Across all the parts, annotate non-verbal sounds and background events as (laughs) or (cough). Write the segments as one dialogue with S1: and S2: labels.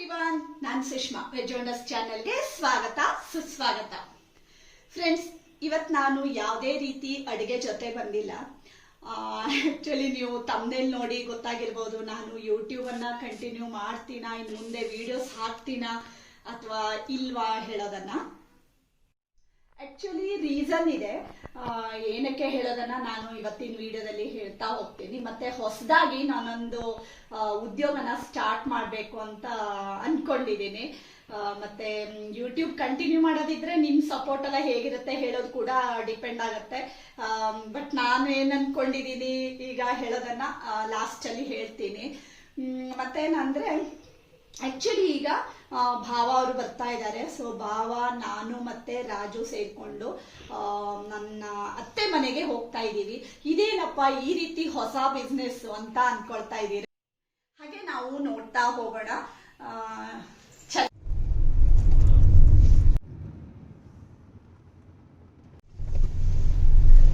S1: Everyone ನಾನು ಸುಷ್ಮಾ ವೆಜೋಂಡಸ್ ಚಾನಲ್ಗೆ ಸ್ವಾಗತ, ಸುಸ್ವಾಗತ. ಫ್ರೆಂಡ್ಸ್ ಇವತ್ತು ನಾನು ಯಾವುದೇ ರೀತಿ ಅಡುಗೆ ಜೊತೆ ಬಂದಿಲ್ಲ. ಆ್ಯಕ್ಚುಲಿ ನೀವು ತಮ್ಮನೇಲಿ ನೋಡಿ ಗೊತ್ತಾಗಿರ್ಬೋದು, ನಾನು ಯೂಟ್ಯೂಬನ್ನು ಕಂಟಿನ್ಯೂ ಮಾಡ್ತೀನಾ, ಇನ್ನು ಮುಂದೆ ವಿಡಿಯೋಸ್ ಹಾಕ್ತೀನಾ, ಅಥವಾ ಇಲ್ವಾ ಹೇಳೋದನ್ನ. ಆಕ್ಚುಲಿ ರೀಸನ್ ಇದೆ. ಏನಕ್ಕೆ ಹೇಳೋದನ್ನ ನಾನು ಇವತ್ತಿನ ವಿಡಿಯೋದಲ್ಲಿ ಹೇಳ್ತಾ ಹೋಗ್ತೀನಿ. ಮತ್ತೆ ಹೊಸದಾಗಿ ನಾನೊಂದು ಉದ್ಯೋಗನ ಸ್ಟಾರ್ಟ್ ಮಾಡಬೇಕು ಅಂತ ಅನ್ಕೊಂಡಿದ್ದೀನಿ. ಮತ್ತೆ ಯೂಟ್ಯೂಬ್ ಕಂಟಿನ್ಯೂ ಮಾಡೋದಿದ್ರೆ ನಿಮ್ ಸಪೋರ್ಟ್ ಎಲ್ಲ ಹೇಗಿರುತ್ತೆ ಹೇಳೋದು ಕೂಡ ಡಿಪೆಂಡ್ ಆಗುತ್ತೆ. ಬಟ್ ನಾನು ಏನ್ ಅನ್ಕೊಂಡಿದ್ದೀನಿ ಈಗ ಹೇಳೋದನ್ನ ಲಾಸ್ಟ್ ಅಲ್ಲಿ ಹೇಳ್ತೀನಿ. ಮತ್ತೆ ಮತ್ತೇನಂದ್ರೆ ಆಕ್ಚುಲಿ ಈಗ ಭಾವ ಅವರು ಬರ್ತಾ ಇದ್ದಾರೆ ಸೊ ಭಾವ ನಾನು ಮತ್ತೆ ರಾಜು ಸೇರ್ಕೊಂಡು ನನ್ನ ಅತ್ತೆ ಮನೆಗೆ ಹೋಗ್ತಾ ಇದ್ದೀವಿ. ಇದೇನಪ್ಪ ಈ ರೀತಿ ಹೊಸ ಬಿಸ್ನೆಸ್ ಅಂತ ಅನ್ಕೊಳ್ತಾ ಇದ್ದೀರಿ? ಹಾಗೆ ನಾವು ನೋಡ್ತಾ ಹೋಗೋಣ.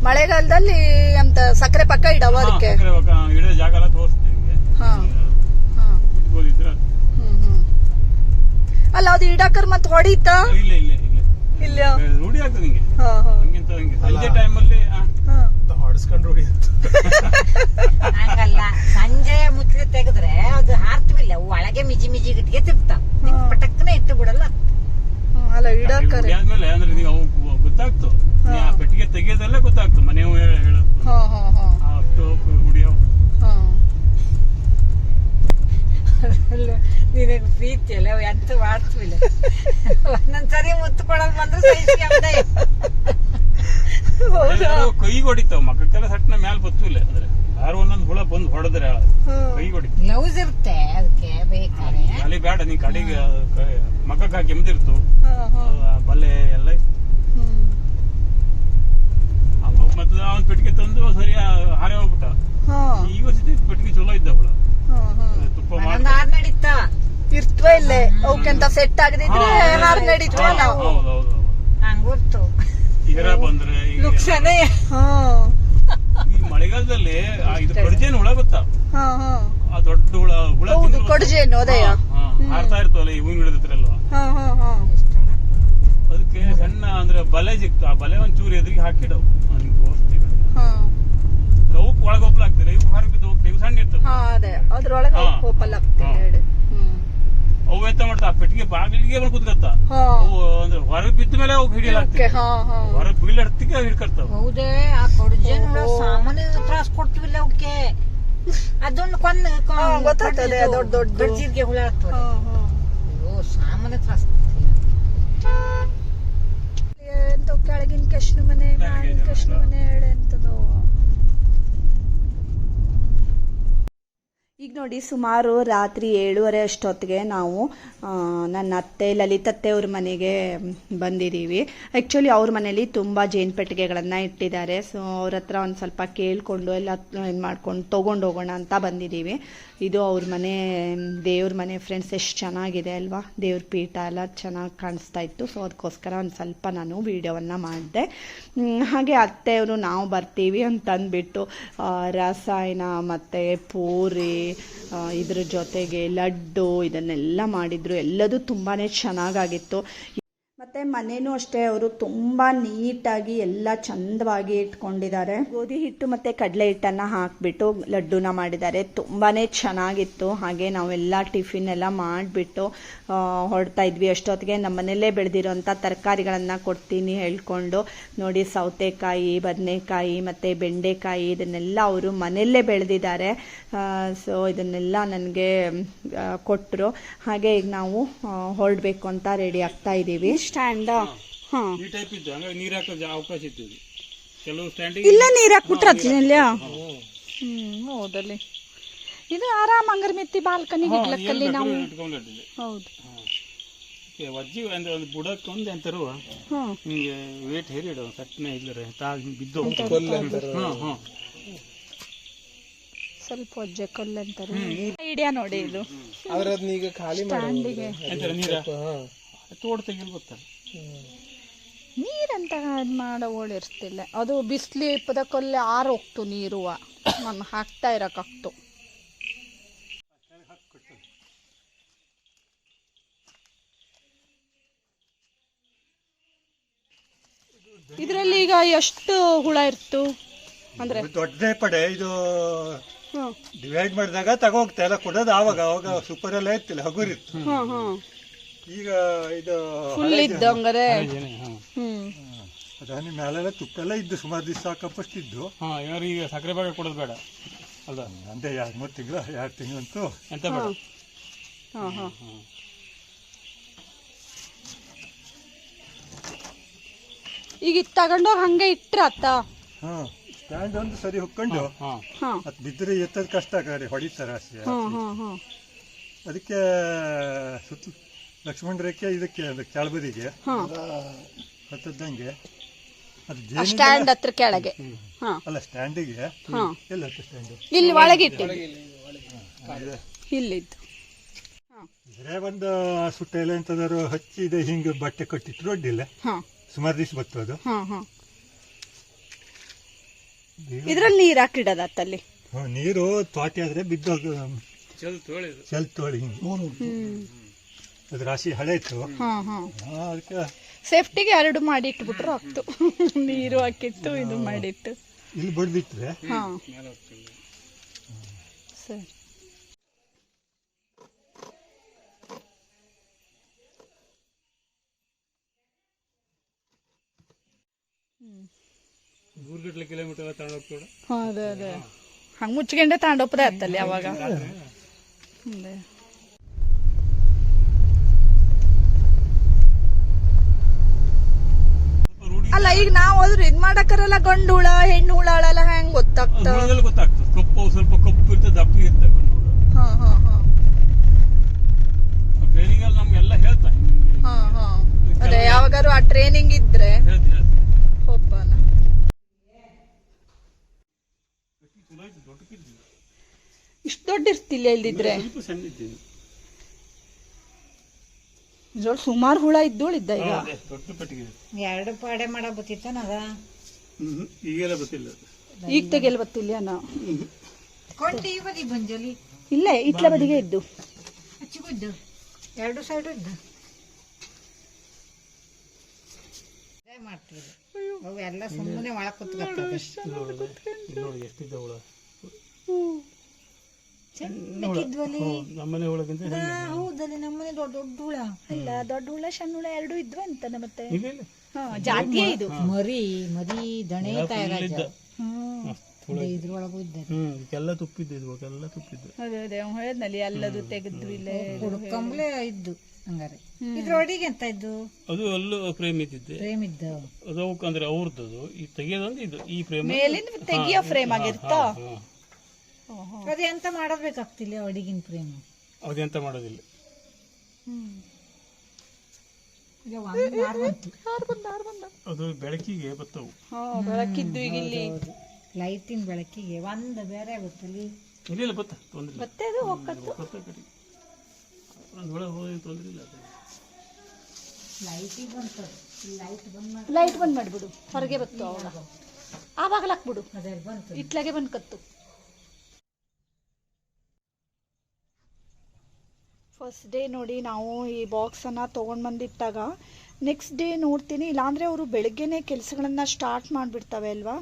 S2: ಮಳೆಗಾಲದಲ್ಲಿ ಅಂತ ಸಕ್ಕರೆ ಪಕ್ಕ ಇಡವ ಅದಕ್ಕೆ?
S3: ಹಾ ಪಕ್ಕ ಇಡೋ ಜಾಗ ಎಲ್ಲ ತೋರಿಸ್ತೀವಿ ನಿಮ್ಗೆ.
S2: ಹಾ. ಹಾ.
S3: ಇಟ್ಬೋದಿದ್ರೆ ಅದು.
S2: ಹ್ಮ್ ಹ್ಮ್ ಅಲ್ಲ ಅದು ಇಡಕರ್ ಮತ್ ಹೊಡಿತ?
S3: ಇಲ್ಲ ಇಲ್ಲ ಇಲ್ಲ. ರೂಢಿ ಆಗ್ತದೆ ನಿಂಗೆ.
S2: ಹಾ, ಹಾ.
S3: ಹಂಗಿಂತ ಹಂಗೆ. ಸಂಜೆ ಟೈಮಲ್ಲಿ
S2: ಹಾ.
S4: ರೂಢಿ
S5: ಹಂಗಲ್ಲ. ಸಂಜೆ ಮುಚ್ಚಳಿ ತೆಗೆದ್ರೆ ಅದು ಹಾರ್ತಿವಿಲ್ಲ ಒಳಗೆ ಮಿಜಿ ಮಿಜಿ ಗಿಟ್ಟಿಗೆ ತಿರ್ತಾವ ಪಟಕ್ಕನೆ ಇಟ್ಟು ಬಿಡಲ್ಲ.
S2: ಅಲ್ಲ ಇಡಕರ್.
S3: ಆದ್ಮೇಲೆ ಅಂದ್ರೆ ನೀವು ಅವು ಗೊತ್ತಾಗ್ತು. ನೀ ಆ ಪೆಟ್ಟಿಗೆ ತೆಗಿಯೋದೆಲ್ಲ ಗೊತ್ತಾಗ್ತು. ಮನೆ ಹೇಳ- ಹೇಳೋದು
S2: ಹಾ ಹಾ ಹಾ.
S3: ಆ ಅಷ್ಟು ರೂಢಿ ಅವು.
S2: ಹಾ
S5: ನಿನಗೆ ಪ್ರೀತಿ ಅಲ್ಲ ಅವು ಎಂತ ಮಾಡ್ತಿಲ್ಲ ಒಂದೊಂದ್ಸರಿ ಮುತ್ತು ಕೊಡೋದು ಬಂದ್ರೆ ಸಹಿಸ್ಕೊಂಡೆ
S3: ಕೈ ಹೊಡಿತಾವ ಮಕ್ಕಳ ಸಟ್ನ ಮ್ಯಾಲ ಬತ್ತಿಲ್ಲ ಅಂದ್ರೆ ಯಾರು ಒಂದೊಂದು ಹುಳ ಬಂದು ಹೊಡೆದ್ರೆ ಕೈ ಹೊಡಿ
S5: ಗ್ಲೌಸ್ ಇರುತ್ತೆ ಅದಕ್ಕೆ ಬೇಕಾರೆ
S3: ಅಲ್ಲಿ ಬೇಡ ನೀ ಕಡೆಗೆ ಮಕ್ಕಕ್ಕೆ ಹಾಕಿ
S2: ಹಾ
S3: ಬಲ್ಲೆ ಎಲ್ಲ ಮತ್ತೆ ಅವನ್ ಪೆಟ್ಟಿಗೆ ತಂದು ಸರಿ ಹಾರೆ ಹೋಗ್ಬಿಟ್ಟ.
S2: ಈ
S3: ಈಗ ಸತಿ ಪೆಟ್ಟಿಗೆ ಚಲೋ ಇದ್ದ ಹುಳ
S2: ಹಾ ಹಾ
S3: ತುಪ್ಪ
S5: ಒಂದೊಂದು ಆರ್ ನಡೀತಾ
S2: ಇರ್ತವ ಇಲ್ಲೇ ಅವಕ್ಕೆಂತ ಸೆಟ್ ಆಗದಿದ್ರೆ ಹಾರ್ ನಡೀತ್ವ ನಾವು.
S5: ನಂಗೆ ಗೊತ್ತು.
S3: ಈರ ಬಂದ್ರೆ ಈಗ
S5: ಲುಕ್ಷಣೆ
S2: ಹಾ.
S3: ಈ ಮಳೆಗಾಲದಲ್ಲಿ ಆ ಇದು ಕಡ್ಜೇನು ಹುಳ ಗೊತ್ತಾ?
S2: ಹಾ ಹಾ.
S3: ಆ ದೊಡ್ಡ ಹುಳ ಹುಳ
S2: ಹೌದು
S3: ತಿಂದು-
S2: ಕೊಡ್ಜೇನು
S3: ಹಾ, ಹಾರ್ತಾ ಇರ್ತವಲ್ಲ ಈ ಹೂವಿನ ಗಿಡದತ್ರಲ್ವ
S2: ಹಾ ಹಾ ಹಾ.
S3: ಅದಕ್ಕೆ ಸಣ್ಣ ಅಂದ್ರೆ ಬಲೆ ಸಿಕ್ತು. ಆ ಬಲೆ ಒಂದ್ ಚೂರು ಎದುರಿಗೆ ಹಾಕಿಡವು. ನಿಮ್ಗೆ ತೋರಿಸ್ತೀವಿ
S2: ಹಾ.
S3: ಅವಕ್ಕೆ ಒಳಗೊಬ್ಬಲ ಆಗ್ತದೆ ಇವು ಹೊರಗೆ ಬಿದ್ದು ಹೋಗ್ತವೆ ಇವು ಸಣ್ಣ ಇರ್ತವೆ.
S2: ಹಾ ಅದೇ. ಅದ್ರೊಳಗೆ
S3: ಹಾ.
S2: ಹೋಪಲ್ ಆಗ್ತದೆ
S3: ಹಾ.
S2: ಹೇಳಿ ಹ್ಮ್.
S3: ಅವು ಎಂತ ಮಾಡ್ತಾ? ಪೆಟ್ಟಿಗೆ ಬಾಗಿಲಿಗೆ ಬಂದು ಕುತ್ಕತ್ತ?
S2: ಹಾ.
S3: ಅವು ಅಂದ್ರೆ ಹೊರಗೆ ಬಿದ್ದ ಮೇಲೆ ಅವು ಹಿಡಿಯಲಾಗ್ತದೆ ಹೊರಗೆ ಬೀಳಡ್ತಿಗೆ ಹಿಡ್ಕರ್ತಾವ.
S5: ಹೌದೇ ಆ ಕೊಡ್ಜೇನ್ ಹುಳ ಸಾಮಾನ್ಯ ತ್ರಾಸ ಕೊಡ್ತೀವಿಲ್ಲ ಅವಕ್ಕೆ ಅದೊಂದು ಕೊಂದ
S2: ಹಾ, ದೊಡ್ಡ ದೊಡ್ಡ ದೊಡ್ಡ
S5: ಗಡ್ಜಿರ್ಗೆ ಹುಳ ಆಗ್ತದೆ.
S2: ಹಾ ಹಾ.
S5: ಅಯ್ಯೋ ಸಾಮಾನ್ಯ ತ್ರಾಸ್
S2: ಎಂತ ಕೆಳಗಿನ ಕೃಷ್ಣ ಮನೆ ಕೃಷ್ಣ ಮನೆ ಹೇಳಿ ಎಂತದೋ. ಈಗ ನೋಡಿ ಸುಮಾರು ರಾತ್ರಿ ಏಳುವರೆ ಅಷ್ಟೊತ್ತಿಗೆ ನಾವು ನನ್ನ ಅತ್ತೆ ಲಲಿತತ್ತೆ ಅವ್ರ ಮನೆಗೆ ಬಂದಿದ್ದೀವಿ. ಆ್ಯಕ್ಚುಲಿ ಅವ್ರ ಮನೇಲಿ ತುಂಬ ಜೇನುಪೆಟ್ಟಿಗೆಗಳನ್ನು ಇಟ್ಟಿದ್ದಾರೆ. ಸೊ ಅವ್ರ ಹತ್ರ ಒಂದು ಸ್ವಲ್ಪ ಕೇಳಿಕೊಂಡು ಎಲ್ಲ ಇದು ಮಾಡ್ಕೊಂಡು ತೊಗೊಂಡು ಹೋಗೋಣ ಅಂತ ಬಂದಿದ್ದೀವಿ. ಇದು ಅವ್ರ ಮನೆ, ದೇವ್ರ ಮನೆ ಫ್ರೆಂಡ್ಸ್ ಎಷ್ಟು ಚೆನ್ನಾಗಿದೆ ಅಲ್ವಾ? ದೇವ್ರ ಪೀಠ ಎಲ್ಲ ಚೆನ್ನಾಗಿ ಕಾಣಿಸ್ತಾ ಇತ್ತು. ಸೊ ಅದಕ್ಕೋಸ್ಕರ ಒಂದು ಸ್ವಲ್ಪ ನಾನು ವೀಡಿಯೋವನ್ನು ಮಾಡಿದೆ. ಹಾಗೆ ಅತ್ತೆಯವರು ನಾವು ಬರ್ತೀವಿ ಅಂತ ಅಂದ್ಬಿಟ್ಟು ರಸಾಯನ ಮತ್ತು ಪೂರಿ ಇದ್ರ ಜೊತೆಗೆ ಲಡ್ಡು ಇದನ್ನೆಲ್ಲ ಮಾಡಿದ್ರು. ಎಲ್ಲದೂ ತುಂಬಾ ಚೆನ್ನಾಗಾಗಿತ್ತು. ಮತ್ತೆ ಮನೇನೂ ಅಷ್ಟೇ, ಅವರು ತುಂಬ ನೀಟಾಗಿ ಎಲ್ಲ ಚಂದವಾಗಿ ಇಟ್ಕೊಂಡಿದ್ದಾರೆ. ಗೋಧಿ ಹಿಟ್ಟು ಮತ್ತೆ ಕಡಲೆ ಹಿಟ್ಟನ್ನು ಹಾಕಿಬಿಟ್ಟು ಲಡ್ಡುನ ಮಾಡಿದ್ದಾರೆ. ತುಂಬಾ ಚೆನ್ನಾಗಿತ್ತು. ಹಾಗೆ ನಾವೆಲ್ಲ ಟಿಫಿನ್ ಎಲ್ಲ ಮಾಡಿಬಿಟ್ಟು ಹೊರಡ್ತಾ ಇದ್ವಿ. ಅಷ್ಟೊತ್ತಿಗೆ ನಮ್ಮ ಬೆಳೆದಿರೋಂಥ ತರಕಾರಿಗಳನ್ನು ಕೊಡ್ತೀನಿ ಹೇಳ್ಕೊಂಡು, ನೋಡಿ ಸೌತೆಕಾಯಿ, ಬದನೆಕಾಯಿ ಮತ್ತು ಬೆಂಡೆಕಾಯಿ ಇದನ್ನೆಲ್ಲ ಅವರು ಮನೆಯಲ್ಲೇ ಬೆಳೆದಿದ್ದಾರೆ. ಸೊ ಇದನ್ನೆಲ್ಲ ನನಗೆ ಕೊಟ್ಟರು ಹಾಗೆ ಈಗ ನಾವು ಹೊರಡಬೇಕು ಅಂತ ರೆಡಿ ಆಗ್ತಾ ಇದ್ದೀವಿ. ಸ್ಟ್ಯಾಂಡ ಹಾಂ.
S3: ಈ ಟೈಪ್ ಇತ್ತು ಹಂಗಾಗಿ ನೀರ್ ಹಾಕೋ ಜಾ- ಅವಕಾಶ ಇತ್ತು ಇದು ಕೆಲವು ಸ್ಟ್ಯಾಂಡಿಂಗ್
S2: ಇಲ್ಲ ನೀರು ಹಾಕ್ಬಿಟ್ರ ಇಲ್ಲ ಹ್ಮ್ ಹೌದಲ್ಲಿ. ಇದು ಆರಾಮ್ ಹಂಗಾರ ಮಿತ್ತಿ ಬಾಲ್ಕನಿಗೆ ಇಡ್ಲಕ್ಕಲ್ಲಿ ನಾವು. ಹೌದು.
S3: ವಜ್ಜಿ ಅಂದ್ರೆ ಒಂದು ಬುಡಕ್ಕೆ ಒಂದು ಅಂತಾರು
S2: ಹ್ಮ್
S3: ಹಿಂಗೆ ವೇಟ್ ಹೇರಿ ಇಡು ಸಟ್ನೆ ಇಲ್ಲರೆ ತಾ ಬಿದ್ದು ಹಾ ಹಾ.
S2: ಸ್ವಲ್ಪ ಒಜ್ಜೆ ಕಲ್ಲು ಅಂತಾರೆ ಐಡಿಯಾ ನೋಡಿ ಇದು.
S4: ಆದ್ರೆ ಅದನ್ನ ಈಗ ಖಾಲಿ
S2: ಸ್ಟ್ಯಾಂಡಿಗೆ
S3: ಅಂತಾರೆ ನೀರ? ತೋಡ್ ತೆಗಿಲ್ ಗೊತ್ತಾ
S2: ನೀರಂತ ಮಾಡೋ ಇರ್ತಿಲ್ಲ ಅದು ಬಿಸಿಲಿ ಆರು ಆರೋಗ್ತು ನೀರು. ನಾನು ಹಾಕ್ತಾ ಇರೋಕ್ಕಾಗ್ತು. ಇದರಲ್ಲಿ ಈಗ ಎಷ್ಟು ಹುಳ ಇರ್ತು? ಅಂದ್ರೆ
S6: ದೊಡ್ಡದೇ ಪಡೆ ಇದು ಡಿವೈಡ್ ಮಾಡಿದಾಗ ತಗೋಗ್ತಾ ಎಲ್ಲ ಕೊಡೋದು ಆವಾಗ ಅವಾಗ ಸೂಪರ್ ಎಲ್ಲ ಇರ್ತಿಲ್ಲ ಹಗುರಿತ್ತು. ಈಗ ಇದು
S2: ಫುಲ್
S3: ಇದ್ದಂಗರೆ.
S2: ಹ್ಮ್.
S6: ಅದಾನಿ ಮೇಲೆಲ್ಲ ತುಪ್ಪ ಎಲ್ಲ ಇದ್ದು ಸುಮಾರು ದಿವಸ ಸಾಕಪ್ಪಷ್ಟು ಇದ್ದು
S3: ಹಾ ಇವರು ಈಗ ಸಕ್ಕರೆ ಭಾಗ ಕೊಡೋದು ಬೇಡ. ಅಲ್ಲ
S6: ಅಂದೆ ಎರಡು ಮೂರು ತಿಂಗಳು ಎರಡು ತಿಂಗಳಂತೂ.
S3: ಎಂತ ಬೇಡ.
S2: ಹಾ ಹಾ. ಈಗ ಇದು ತಗೊಂಡೋಗಿ ಹಂಗೆ ಇಟ್ರ ಅತ್ತ?
S6: ಹಾಂ ಸ್ಟ್ಯಾಂಡ್ ಒಂದು ಸರಿ ಹೊಕ್ಕೊಂಡು.
S3: ಹಾ
S2: ಹಾ.
S6: ಅದು ಬಿದ್ದರೆ ಎತ್ತದ ಕಷ್ಟ ಕಡೆ ಹೊಡಿತಾರೆ ಅಷ್ಟೇ.
S2: ಹಾ ಹಾ ಹಾ
S6: ಅದಕ್ಕೆ ಸುತ್ತ ಲಕ್ಷ್ಮಣ ರೇಖೆ ಇದಕ್ಕೆ ಅದು ಕೆಳಬದಿಗೆ.
S2: ಹಾ.
S6: ಹತ್ತದಂಗೆ ಅದು
S2: ಸ್ಟ್ಯಾಂಡ್ ಹತ್ರ ಕೆಳಗೆ. ಹಾ.
S6: ಅಲ್ಲ ಸ್ಟ್ಯಾಂಡಿಗೆ
S2: ಹಾ.
S6: ಎಲ್ಲ ಸ್ಟ್ಯಾಂಡ್
S2: ಇಲ್ಲಿ ಒಳಗೆ ಇಲ್ಲಿದ್ದು.
S6: ಬೇರೆ ಒಂದು ಸುಟ್ಟ ಎಲೆ ಅಂತದಾರು ಹಚ್ಚಿದೆ ಹಿಂಗೆ ಬಟ್ಟೆ ಕಟ್ಟಿಟ್ರು ಅಡ್ಡಿಲ್ಲ
S2: ಹಾ.
S6: ಸುಮಾರು ದಿವಸ ಬತ್ತು ಅದು.
S2: ಹಾ ಹಾ. ಇದ್ರಲ್ಲಿ ನೀರ್ ಹಾಕಿಡದ ಅತ್ತಲ್ಲಿ?
S6: ನೀರು ತೋಟಿ ಆದ್ರೆ ಬಿದ್ದೋಗ
S3: ಚಲ್
S6: ತೋಳಿ ಹಿಂಗೆ. ಅದು ರಾಶಿ ಹಳೆ ಇತ್ತು.
S2: ಹಾ ಹಾ
S6: ಆ, ಅದಕ್ಕೆ
S2: ಸೇಫ್ಟಿಗೆ ಎರಡು ಮಾಡಿ ಇಟ್ಬಿಟ್ರು ಆಗ್ತು. (laughs) ನೀರು ಹಾಕಿತ್ತು ಇದು ಮಾಡಿತ್ತು
S6: ಇಲ್ಲಿ ಬಡ್ದಿಟ್ರೆ.
S2: ಹಾ. ಸರಿ.
S3: ಕಿಲೋಮೀಟರ್
S2: ಅದೇ ಅದೇ. ಹಂಗೆ ಮುಚ್ಕೊಂಡೆ ತಗೊಂಡೋಗ್ದೆ ಆತಲ್ಲಿ ಅವಾಗ. ಅದೇ.
S3: ರೂಢಿ
S2: ಅಲ್ಲ ಈಗ ನಾವ್ ಹೋದ್ರೆ ಇದ್ ಮಾಡಕ್ಕರಲ್ಲ ಗಂಡು ಹುಳ ಹೆಣ್ಣು ಹುಳ ಅಳಲ್ಲ ಹೆಂಗ್ ಗೊತ್ತಾಗ್ತ?
S3: ಹುಳದಲ್ಲಿ ಗೊತ್ತಾಗ್ತದೆ. ಕಪ್ಪು ಸ್ವಲ್ಪ ಕಪ್ಪು ಇರ್ತದೆ ದಪ್ಪ ಇರ್ತದೆ ಗಂಡು ಹುಳ
S2: ಹಾ ಹಾ. ಹಾ
S3: ಟ್ರೈನಿಂಗ್ ಅಲ್ಲಿ ನಮ್ಗೆಲ್ಲ ಹೇಳ್ತಾ
S2: ಹಾ ಹಾ. ಅದೇ ಯಾವಾಗಾರು ಆ ಟ್ರೈನಿಂಗ್ ಇದ್ರೆ. ಹೋಗ್ಬಾನ. ಇಷ್ಟು ದೊಡ್ಡ ಇರ್ತಿಲ್ಲ ಇಲ್ದಿದ್ರೆ.
S3: ಸ್ವಲ್ಪ ಸಣ್ಣ ಇದ್ದೀನಿ.
S2: ಇದ್ರೊಳಗೆ ಸುಮಾರು ಹುಳ ಇದ್ದೋಳಿದ್ದ ಈಗ
S3: ಅದೇ ದೊಡ್ಡ ಪೆಟ್ಟಿಗೆ
S5: ಎರಡು ಪಾಡೆ ಮಾಡೋ ಬತ್ತಿತ್ತಾನದ
S3: ಹ್ಮ್. ಈಗೆಲ್ಲ ಗೊತ್ತಿಲ್ಲ
S2: ಈಗ ತೆಗೆಲ್ ಬತ್ತಿಲ್ಲ ನಾ
S5: ಕೊಂಡಿ ಬದಿ ಬಂಜಲಿ
S2: ಇಲ್ಲ ಇಟ್ಲ ಬದಿಗೆ ಇದ್ದು
S5: ಹಚ್ಚಿಬಿದ್ದು ಎರಡು ಸೈಡು ಇದ್ದು ಅದೇ ಮಾಡ್ತೀವಿ ಅವು ಎಲ್ಲ ಸುಮ್ಮನೆ ಒಳಗೆ ಕುತ್ಕೊತದೆ
S3: ಇಲ್ಲಿ ನೋಡಿ ಎಷ್ಟಿದ್ದ ಹುಳ ನಮ್ಮನೆ ಹುಳಕ್ಕಿಂತ.
S5: ಹೌದಲ್ಲಿ ನಮ್ಮನೆ ದೊಡ್ಡ ದೊಡ್ಡ ಹುಳ.
S2: ಅಲ್ಲ ದೊಡ್ಡ ಹುಳ ಸಣ್ಣ ಹುಳ ಎರಡು ಇದ್ವು ಅಂತ ಮತ್ತೆ? ಹಾ ಇದು.
S5: ಮರಿ ಮರಿ ದಣೆ.
S2: ಹ್ಮ್.
S5: ಇದ್ರೊಳಗೂ ಇದ್ದ.
S3: ಹ್ಮ್ ಇದಕ್ಕೆಲ್ಲ ತುಪ್ಪಿದ್ದು ಇದ್ಬೇಕೆಲ್ಲ ತುಪ್ಪಿದ್ದು.
S2: ಅದೇ ಅದೇ. ಅವ್ನು ಹೇಳಿದ್ನಲ್ಲಿ ಎಲ್ಲದು ತೆಗೆದು ಇಲ್ಲೇ
S5: ಹುಡ್ಕೊಂಬ್ಲೆ ಇದ್ದು ಹಂಗಾರೆ. ಇದ್ರೊಳಗೆ ಎಂತ ಇದ್ದು?
S3: ಅದು ಅಲ್ಲೂ ಫ್ರೇಮ್ ಇದ್ದಿದ್ದೆ.
S5: ಪ್ರೇಮ್ ಇದ್ದು?
S3: ಅದು ಅಂದ್ರೆ ಅವ್ರದ್ದು ಈ ತೆಗಿಯೋದೊಂದು ಇದು ಈ ಫ್ರೇಮ್.
S2: ಮೇಲಿಂದ ತೆಗಿಯೋ ಫ್ರೇಮ್ ಆಗಿರ್ತಾ
S5: ಅದು ಎಂತ ಮಾಡಬೇಕಾಗ್ತಿಲ್ಲ ಅಡಿಗಿನ ಪ್ರೇಮ್.
S3: ಮಾಡೋದಿಲ್ಲ.
S5: ಒಂದು ಯಾರು ಬಂತು.
S3: ಅದು ಬೆಳಕಿಗೆ ಬತ್ತವು.
S2: ಹಾ ಬೆಳಕಿದ್ದು ಈಗ ಇಲ್ಲಿ.
S5: ಲೈಟಿನ ಬೆಳಕಿಗೆ ಒಂದು ಬೇರೆ ಗೊತ್ತಲ್ಲಿ.
S3: ಇಲ್ಲ ಇಲ್ಲ ಬತ್ತ ತೊಂದ್ರೆ ಇಲ್ಲ
S2: ಮತ್ತೆ ಅದು
S3: ಹೋಗ್ತದೆ ಒಂದು ಒಳಗೆ ಹೋಗಿ ತೊಂದ್ರೆ ಇಲ್ಲ ಅದು.
S5: ಲೈಟಿಗೆ ಬಂತು. ಲೈಟ್ ಬಂದ್ ಮಾಡಿ
S2: ಲೈಟ್ ಬಂದ್ ಮಾಡ್ಬಿಡು. ಹೊರಗೆ ಬತ್ತು ಅವಾಗ ಆವಾಗಲಾಕ್ಬಿಡು
S5: ಅದೇ ಬಂತು.
S2: ಇತ್ಲಾಗೆ ಬಂದ್ ಕತ್ತು. ಫಸ್ಟ್ ಡೇ ನೋಡಿ ನಾವು ಈ ಬಾಕ್ಸನ್ನು ತೊಗೊಂಡು ಬಂದಿಟ್ಟಾಗ ನೆಕ್ಸ್ಟ್ ಡೇ ನೋಡ್ತೀನಿ, ಇಲ್ಲಾಂದರೆ ಅವರು ಬೆಳಗ್ಗೆನೇ ಕೆಲಸಗಳನ್ನು ಸ್ಟಾರ್ಟ್ ಮಾಡಿಬಿಡ್ತವೆ ಅಲ್ವಾ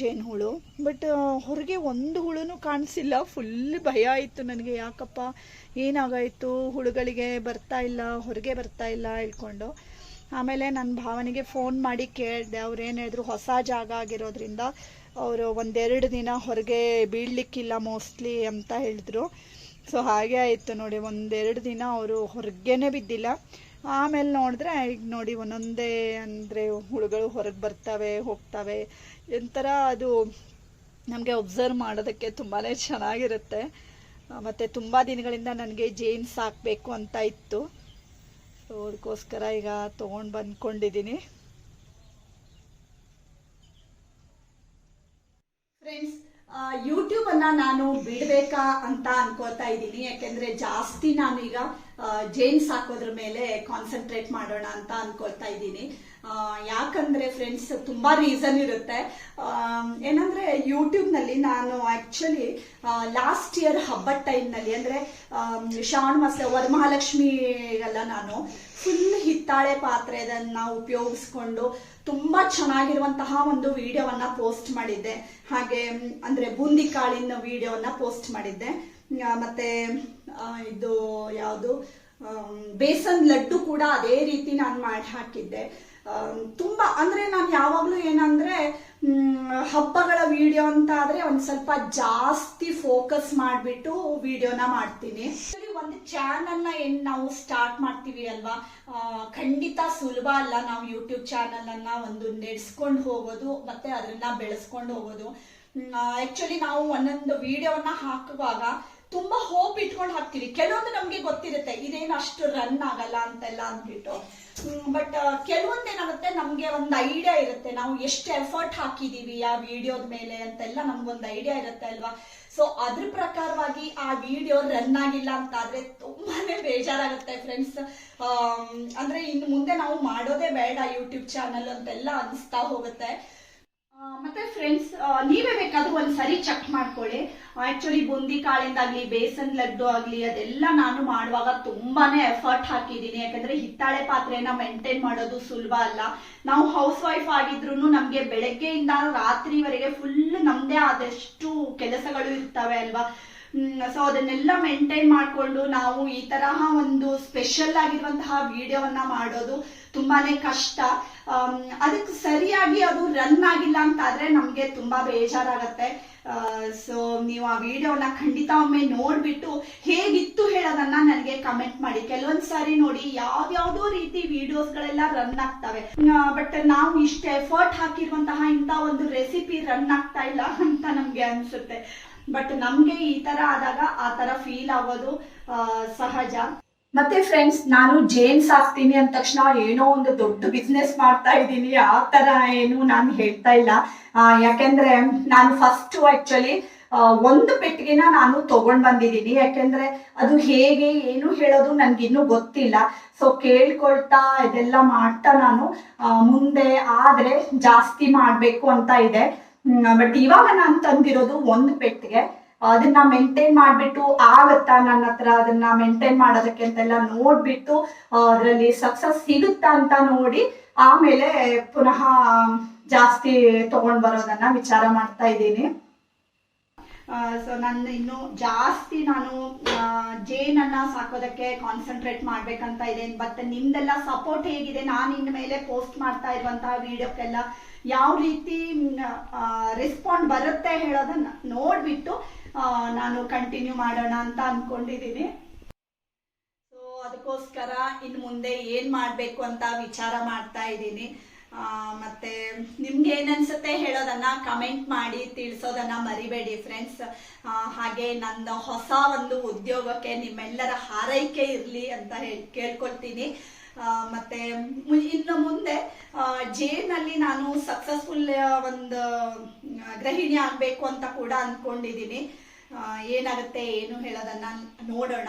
S2: ಜೇನು ಹುಳು. ಬಟ್ ಹೊರಗೆ ಒಂದು ಹುಳುನೂ ಕಾಣಿಸಿಲ್ಲ ಫುಲ್ ಭಯ ಆಯಿತು ನನಗೆ, ಯಾಕಪ್ಪ, ಏನಾಗಾಯಿತು, ಹುಳುಗಳಿಗೆ ಬರ್ತಾ ಇಲ್ಲ, ಹೊರಗೆ ಬರ್ತಾ ಇಲ್ಲ ಹೇಳ್ಕೊಂಡು. ಆಮೇಲೆ ನನ್ನ ಭಾವನಿಗೆ ಫೋನ್ ಮಾಡಿ ಕೇಳಿದೆ, ಅವ್ರು ಏನು ಹೇಳಿದ್ರು, ಹೊಸ ಜಾಗ ಆಗಿರೋದ್ರಿಂದ ಅವರು ಒಂದೆರಡು ದಿನ ಹೊರಗೆ ಬೀಳಲಿಕ್ಕಿಲ್ಲ ಮೋಸ್ಟ್ಲಿ ಅಂತ ಹೇಳಿದ್ರು. ಸೊ ಹಾಗೆ ಆಯಿತು ನೋಡಿ, ಒಂದೆರಡು ದಿನ ಅವರು ಹೊರಗೇನೆ ಬಿದ್ದಿಲ್ಲ. ಆಮೇಲೆ ನೋಡಿದ್ರೆ, ಈಗ ನೋಡಿ ಒಂದೊಂದೇ ಅಂದರೆ ಹುಳುಗಳು ಹೊರಗೆ ಬರ್ತವೆ, ಹೋಗ್ತವೆ. ಒಂಥರ ಅದು ನಮಗೆ ಒಬ್ಸರ್ವ್ ಮಾಡೋದಕ್ಕೆ ತುಂಬಾ ಚೆನ್ನಾಗಿರುತ್ತೆ. ಮತ್ತು ತುಂಬ ದಿನಗಳಿಂದ ನನಗೆ ಜೇನ್ಸ್ ಹಾಕಬೇಕು ಅಂತ ಇತ್ತು. ಸೊ ಅದಕ್ಕೋಸ್ಕರ ಈಗ ತೊಗೊಂಡು ಬಂದ್ಕೊಂಡಿದ್ದೀನಿ
S7: ಫ್ರೆಂಡ್ಸ್ ಯೂಟ್ಯೂಬ್ ಅನ್ನ ನಾನು ಬಿಡ್ಬೇಕಾ ಅಂತ ಅನ್ಕೋತಾ ಇದ್ದೀನಿ. ಯಾಕೆಂದ್ರೆ ಜಾಸ್ತಿ ನಾನೀಗ
S2: ಜೇನ್ ಹಾಕೋದ್ರ ಮೇಲೆ ಕಾನ್ಸಂಟ್ರೇಟ್ ಮಾಡೋಣ ಅಂತ ಅನ್ಕೋತಾ ಇದ್ದೀನಿ. ಯಾಕಂದ್ರೆ ಫ್ರೆಂಡ್ಸ್ ತುಂಬಾ ರೀಸನ್ ಇರುತ್ತೆ. ಏನಂದ್ರೆ ಯೂಟ್ಯೂಬ್ನಲ್ಲಿ ನಾನು ಆಕ್ಚುಲಿ ಲಾಸ್ಟ್ ಇಯರ್ ಹಬ್ಬದ ಟೈಮ್ನಲ್ಲಿ, ಅಂದ್ರೆ ಶ್ರಾವಣ ಮಾಸ ವರಮಹಾಲಕ್ಷ್ಮಿಗೆಲ್ಲ ನಾನು ಫುಲ್ ಹಿತ್ತಾಳೆ ಪಾತ್ರೆದನ್ನ ಉಪಯೋಗಿಸ್ಕೊಂಡು ತುಂಬಾ ಚೆನ್ನಾಗಿರುವಂತಹ ಒಂದು ವಿಡಿಯೋವನ್ನ ಪೋಸ್ಟ್ ಮಾಡಿದ್ದೆ. ಹಾಗೆ, ಅಂದ್ರೆ ಬೂಂದಿ ಕಾಳಿನ ವಿಡಿಯೋವನ್ನ ಪೋಸ್ಟ್ ಮಾಡಿದ್ದೆ. ಮತ್ತೆ ಇದು ಯಾವುದು? ಬೇಸನ್ ಲಡ್ಡು ಕೂಡ ಅದೇ ರೀತಿ ನಾನು ಮಾಡಿ ಹಾಕಿದ್ದೆ. ತುಂಬ ಅಂದ್ರೆ ನಾನು ಯಾವಾಗ್ಲೂ ಏನಂದ್ರೆ ಹಬ್ಬಗಳ ವಿಡಿಯೋ ಅಂತ ಆದ್ರೆ ಒಂದ್ ಸ್ವಲ್ಪ ಜಾಸ್ತಿ ಫೋಕಸ್ ಮಾಡ್ಬಿಟ್ಟು ವಿಡಿಯೋನ ಮಾಡ್ತೀನಿ. ಒಂದು ಚಾನಲ್ನ ಏನ್ ನಾವು ಸ್ಟಾರ್ಟ್ ಮಾಡ್ತೀವಿ ಅಲ್ವಾ? ಖಂಡಿತ ಸುಲಭ ಅಲ್ಲ ನಾವು ಯೂಟ್ಯೂಬ್ ಚಾನಲ್ ಅನ್ನ ಒಂದು ನಡೆಸ್ಕೊಂಡು ಹೋಗೋದು, ಮತ್ತೆ ಅದನ್ನ ಬೆಳೆಸ್ಕೊಂಡು ಹೋಗೋದು. ಆಕ್ಚುಲಿ ನಾವು ಒಂದೊಂದು ವಿಡಿಯೋನ ಹಾಕುವಾಗ ತುಂಬಾ ಹೋಪ್ ಇಟ್ಕೊಂಡು ಹಾಕ್ತೀವಿ. ಕೆಲವೊಂದು ನಮ್ಗೆ ಗೊತ್ತಿರುತ್ತೆ, ಇದೇನು ಅಷ್ಟು ರನ್ ಆಗಲ್ಲ ಅಂತೆಲ್ಲ ಅಂದ್ಬಿಟ್ಟು. ಬಟ್ ಕೆಲವೊಂದು ಏನಾಗುತ್ತೆ ನಮ್ಗೆ ಒಂದು ಐಡಿಯಾ ಇರುತ್ತೆ. ನಾವು ಎಷ್ಟು ಎಫರ್ಟ್ ಹಾಕಿದೀವಿ ಆ ವಿಡಿಯೋದ ಮೇಲೆ ಅಂತೆಲ್ಲ ನಮ್ಗೊಂದು ಐಡಿಯಾ ಇರುತ್ತೆ ಅಲ್ವಾ? ಸೊ ಅದ್ರ ಪ್ರಕಾರವಾಗಿ ಆ ವಿಡಿಯೋ ರನ್ ಆಗಿಲ್ಲ ಅಂತ ಆದ್ರೆ ತುಂಬಾನೇ ಬೇಜಾರಾಗುತ್ತೆ ಫ್ರೆಂಡ್ಸ್ ಅಂದ್ರೆ ಇನ್ನು ಮುಂದೆ ನಾವು ಮಾಡೋದೇ ಬೇಡ ಯೂಟ್ಯೂಬ್ ಚಾನಲ್ ಅಂತೆಲ್ಲ ಅನಿಸ್ತಾ ಹೋಗುತ್ತೆ. ಫ್ರೆಂಡ್ಸ್ ನೀವೇ ಬೇಕಾದ್ರೂ ಒಂದ್ ಸರಿ ಚೆಕ್ ಮಾಡ್ಕೊಳ್ಳಿ. ಆಕ್ಚುಲಿ ಬುಂದಿ ಕಾಳಿಂದಾಗ್ಲಿ, ಬೇಸನ್ ಲಡ್ಡು ಆಗ್ಲಿ, ಅದೆಲ್ಲ ನಾನು ಮಾಡುವಾಗ ತುಂಬಾನೇ ಎಫರ್ಟ್ ಹಾಕಿದ್ದೀನಿ. ಯಾಕಂದ್ರೆ ಹಿತ್ತಾಳೆ ಪಾತ್ರೆನ ಮೇಂಟೈನ್ ಮಾಡೋದು ಸುಲಭ ಅಲ್ಲ. ನಾವು ಹೌಸ್ ವೈಫ್ ಆಗಿದ್ರು ನಮ್ಗೆ ಬೆಳಗ್ಗೆಯಿಂದ ರಾತ್ರಿವರೆಗೆ ಫುಲ್ ನಮ್ದೇ ಆದಷ್ಟು ಕೆಲಸಗಳು ಇರ್ತವೆ ಅಲ್ವಾ? ಸೊ ಅದನ್ನೆಲ್ಲ ಮೇಂಟೈನ್ ಮಾಡಿಕೊಂಡು ನಾವು ಈ ತರಹ ಒಂದು ಸ್ಪೆಷಲ್ ಆಗಿರುವಂತಹ ವಿಡಿಯೋವನ್ನ ಮಾಡೋದು ತುಂಬಾನೇ ಕಷ್ಟ. ಅದಕ್ಕೆ ಸರಿಯಾಗಿ ಅದು ರನ್ ಆಗಿಲ್ಲ ಅಂತ ಆದ್ರೆ ನಮ್ಗೆ ತುಂಬಾ ಬೇಜಾರಾಗತ್ತೆ. ಸೊ ನೀವು ಆ ವಿಡಿಯೋನ ಖಂಡಿತ ಒಮ್ಮೆ ನೋಡ್ಬಿಟ್ಟು ಹೇಗಿತ್ತು ಹೇಳೋದನ್ನ ನನಗೆ ಕಮೆಂಟ್ ಮಾಡಿ. ಕೆಲವೊಂದ್ ಸಾರಿ ನೋಡಿ ಯಾವ್ಯಾವ್ದೋ ರೀತಿ ವಿಡಿಯೋಸ್ಗಳೆಲ್ಲ ರನ್ ಆಗ್ತವೆ. ಬಟ್ ನಾವು ಇಷ್ಟು ಎಫರ್ಟ್ ಹಾಕಿರುವಂತಹ ಇಂತ ಒಂದು ರೆಸಿಪಿ ರನ್ ಆಗ್ತಾ ಇಲ್ಲ ಅಂತ ನಮ್ಗೆ ಅನ್ಸುತ್ತೆ. ಬಟ್ ನಮ್ಗೆ ಈ ತರ ಆದಾಗ ಆ ತರ ಫೀಲ್ ಆಗೋದು ಸಹಜ. ಮತ್ತೆ ಫ್ರೆಂಡ್ಸ್ ನಾನು ಜೇನ್ಸ್ ಸಾಕ್ತೀನಿ ಅಂದ ತಕ್ಷಣ ಏನೋ ಒಂದು ದೊಡ್ಡ ಬಿಸ್ನೆಸ್ ಮಾಡ್ತಾ ಇದ್ದೀನಿ, ಆ ತರ ಏನು ನಾನು ಹೇಳ್ತಾ ಇಲ್ಲ. ಯಾಕೆಂದ್ರೆ ನಾನು ಫಸ್ಟ್ ಆಕ್ಚುಲಿ ಒಂದು ಪೆಟ್ಟಿಗೆನ ನಾನು ತಗೊಂಡ್ ಬಂದಿದ್ದೀನಿ. ಯಾಕೆಂದ್ರೆ ಅದು ಹೇಗೆ ಏನು ಹೇಳೋದು ನನ್ಗೆ ಇನ್ನೂ ಗೊತ್ತಿಲ್ಲ. ಸೊ ಕೇಳ್ಕೊಳ್ತಾ ಇದೆಲ್ಲ ಮಾಡ್ತಾ ನಾನು ಮುಂದೆ ಆದ್ರೆ ಜಾಸ್ತಿ ಮಾಡ್ಬೇಕು ಅಂತ ಇದೆ. ಬಟ್ ಇವಾಗ ನಾನು ತಂದಿರೋದು ಒಂದು ಪೆಟ್ಟಿಗೆ. ಅದನ್ನ ಮೇಂಟೈನ್ ಮಾಡ್ಬಿಟ್ಟು ಆಗತ್ತಾ ನನ್ನ ಹತ್ರ ಅದನ್ನ ಮೇಂಟೈನ್ ಮಾಡೋದಕ್ಕೆ ಅಂತೆಲ್ಲ ನೋಡ್ಬಿಟ್ಟು ಅದರಲ್ಲಿ ಸಕ್ಸಸ್ ಸಿಗುತ್ತಾ ಅಂತ ನೋಡಿ, ಆಮೇಲೆ ಪುನಃ ಜಾಸ್ತಿ ತಗೊಂಡ್ ಬರೋದನ್ನ ವಿಚಾರ ಮಾಡ್ತಾ ಇದ್ದೀನಿ. ಸೊ ನಾನು ಇನ್ನು ಜಾಸ್ತಿ ನಾನು ಜೇನನ್ನ ಸಾಕೋದಕ್ಕೆ ಕಾನ್ಸಂಟ್ರೇಟ್ ಮಾಡ್ಬೇಕಂತ ಇದೆ ಬಟ್ ನಿಮ್ದೆಲ್ಲ ಸಪೋರ್ಟ್ ಹೇಗಿದೆ, ನಾನು ಇನ್ ಮೇಲೆ ಪೋಸ್ಟ್ ಮಾಡ್ತಾ ಇರುವಂತಹ ವಿಡಿಯೋಕ್ಕೆಲ್ಲ ಯಾವ ರೀತಿ ರೆಸ್ಪಾಂಡ್ ಬರುತ್ತೆ ಹೇಳೋದನ್ನ ನೋಡ್ಬಿಟ್ಟು ನಾನು ಕಂಟಿನ್ಯೂ ಮಾಡೋಣ ಅಂತ ಅನ್ಕೊಂಡಿದ್ದೀನಿ ಸೊ ಅದಕ್ಕೋಸ್ಕರ ಇನ್ನು ಮುಂದೆ ಏನ್ ಮಾಡ್ಬೇಕು ಅಂತ ವಿಚಾರ ಮಾಡ್ತಾ ಇದ್ದೀನಿ. ಮತ್ತೆ ನಿಮ್ಗೆ ಏನನ್ಸುತ್ತೆ ಹೇಳೋದನ್ನ ಕಮೆಂಟ್ ಮಾಡಿ, ತಿಳಿಸೋದನ್ನ ಮರಿಬೇಡಿ ಫ್ರೆಂಡ್ಸ್ ಹಾಗೆ ನನ್ನ ಹೊಸ ಒಂದು ಉದ್ಯೋಗಕ್ಕೆ ನಿಮ್ಮೆಲ್ಲರ ಹಾರೈಕೆ ಇರಲಿ ಅಂತ ಹೇಳಿ ಕೇಳ್ಕೊಳ್ತೀನಿ. ಮತ್ತೆ ಇನ್ನು ಮುಂದೆ ಜೇನಲ್ಲಿ ನಾನು ಸಕ್ಸಸ್ಫುಲ್ ಒಂದು ಗೃಹಿಣಿ ಆಗ್ಬೇಕು ಅಂತ ಕೂಡ ಅನ್ಕೊಂಡಿದ್ದೀನಿ. ಏನಾಗುತ್ತೆ, ಏನು ಹೇಳೋದನ್ನ ನೋಡೋಣ.